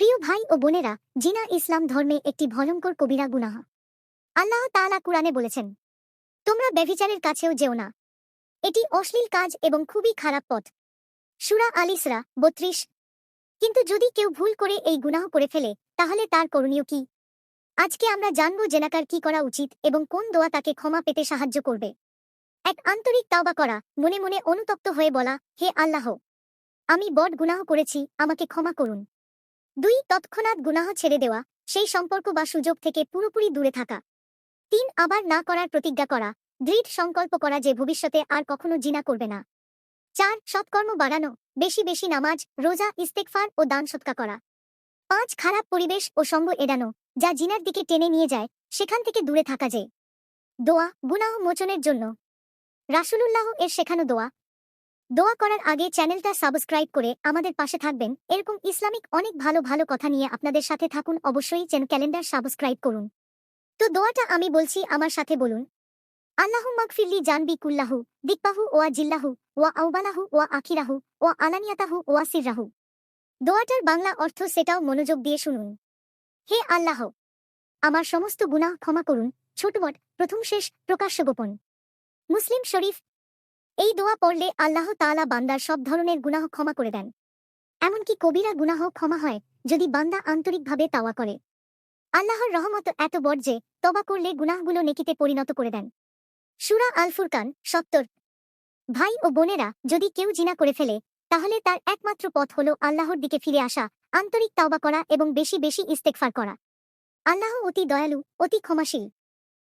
প্রিয় ভাই ও বোনেরা, জিনা ইসলাম ধর্মে একটি ভয়ঙ্কর কবিরা গুনাহ। আল্লাহ তালা কুরআনে বলেছেন, তোমরা ব্যভিচারের কাছেও যেও না। এটি অশ্লীল কাজ এবং খুবই খারাপ পথ। সুরা আলিসরা বত্রিশ। কিন্তু যদি কেউ ভুল করে এই গুনাহ করে ফেলে, তাহলে তার করণীয় কি? আজকে আমরা জানব জেনাকার কি করা উচিত এবং কোন দোয়া তাকে ক্ষমা পেতে সাহায্য করবে। এক আন্তরিক তাওবা করা, মনে মনে অনুতপ্ত হয়ে বলা, হে আল্লাহ, আমি বট গুনাহ করেছি, আমাকে ক্ষমা করুন। দুই তৎক্ষণাৎ গুনাহ ছেড়ে দেওয়া, সেই সম্পর্ক বা সুযোগ থেকে পুরোপুরি দূরে থাকা। তিন, আবার না করার প্রতিজ্ঞা করা, দৃঢ় সংকল্প করা যে ভবিষ্যতে আর কখনো জিনা করবে না। চার, সৎকর্ম বাড়ানো, বেশি বেশি নামাজ, রোজা ইস্তেকফার ও দান সৎকা করা। পাঁচ, খারাপ পরিবেশ ও সঙ্গ এড়ানো, যা জিনার দিকে টেনে নিয়ে যায়, সেখান থেকে দূরে থাকা যে। দোয়া, গুনাহ মোচনের জন্য। রাসূলুল্লাহ এর শেখানো দোয়া দোয়া করার আগে চ্যানেলটা সাবস্ক্রাইব করে আমাদের পাশে থাকবেন। এরকম ইসলামিক অনেক ভালো ভালো কথা নিয়ে আপনাদের সাথে থাকুন। অবশ্যই চ্যানেল ক্যালেন্ডার সাবস্ক্রাইব করুন। তো দোয়াটা আমি বলছি আমার সাথে বলুন। আল্লাহু মাগফিরলি জানবি কুল্লাহু, দিকপাহু ওয়া জিল্লাহু, ওয়া আউবালাহু ওয়া আখিরাহু, ওয়া আলানিয়াতাহু ওয়া সিররাহু। দোয়াটার বাংলা অর্থ সেটাও মনোযোগ দিয়ে শুনুন। হে আল্লাহ, আমার সমস্ত গুনাহ ক্ষমা করুন। ছোটবট প্রথম শেষ, প্রকাশ্য গোপন। মুসলিম শরীফ এই দোয়া পড়লে আল্লাহ তাআলা বান্দার সব ধরনের গুনাহ ক্ষমা করে দেন। এমনকি কবিরা গুনাহ ক্ষমা হয় যদি বান্দা আন্তরিকভাবে তাওয়া করে। আল্লাহর রহমত এত বড় যে তবা করলে গুনাহগুলো নেকিতে পরিণত করে দেন। সুরা আল ফুরকান সত্তর। ভাই ও বোনেরা যদি কেউ জিনা করে ফেলে, তাহলে তার একমাত্র পথ হলো আল্লাহর দিকে ফিরে আসা, আন্তরিক তাওবা করা এবং বেশি বেশি ইস্তেকফার করা। আল্লাহ অতি দয়ালু, অতি ক্ষমাশীল।